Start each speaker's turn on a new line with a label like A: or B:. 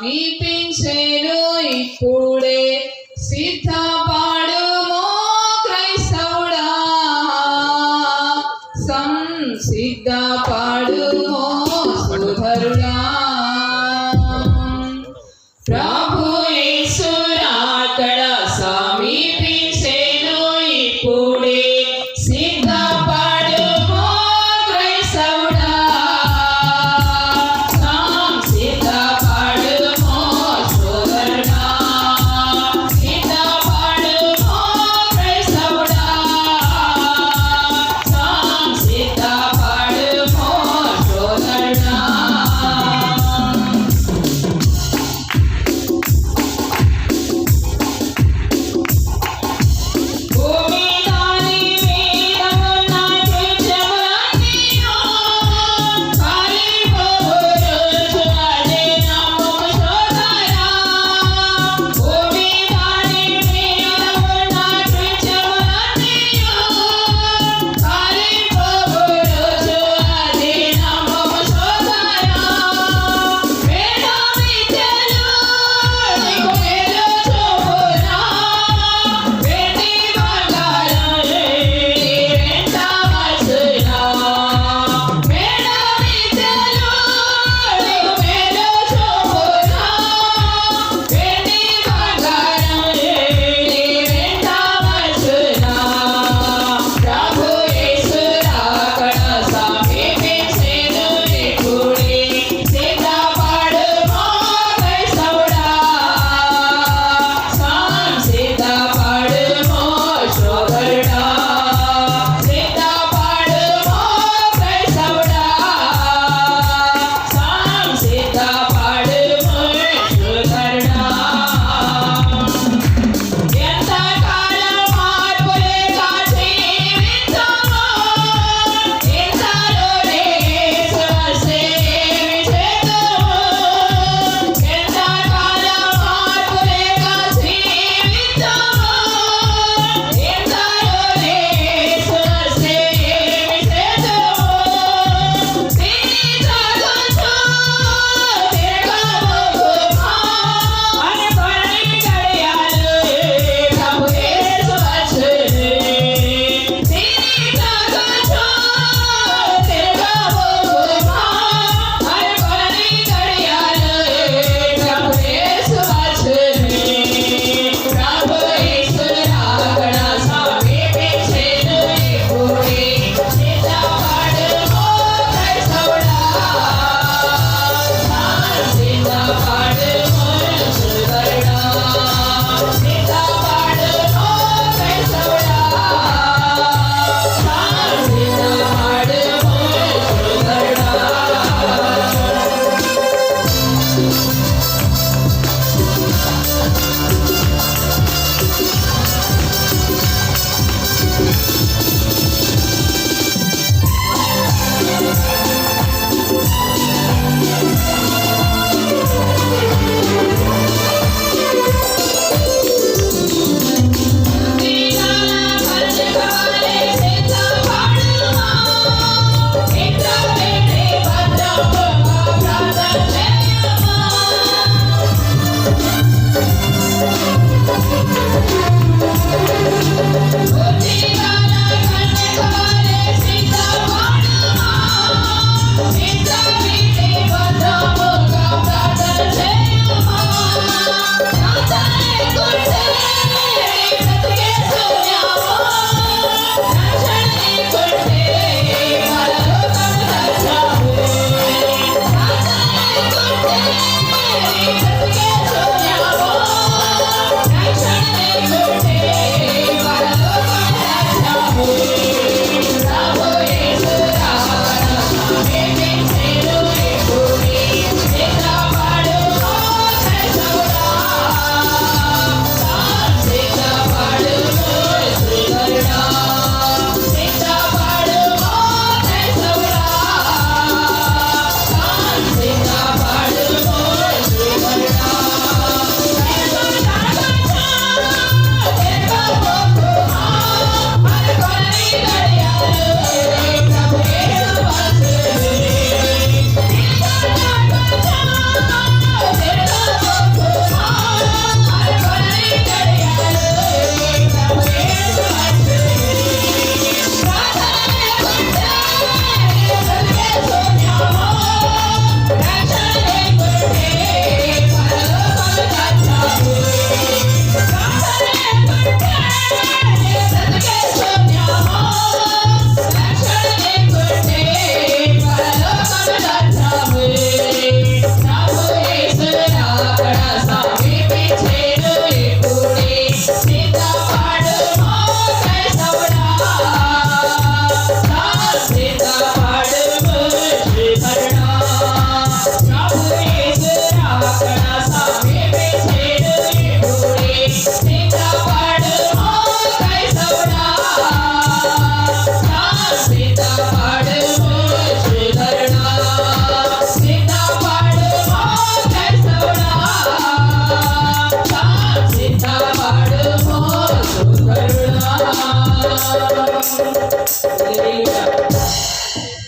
A: సమీపించేను ఇప్పుడే. సిద్ధపాడు క్రైస్తవుడా. సంసిద్ధపడుమో Thank you. Amen.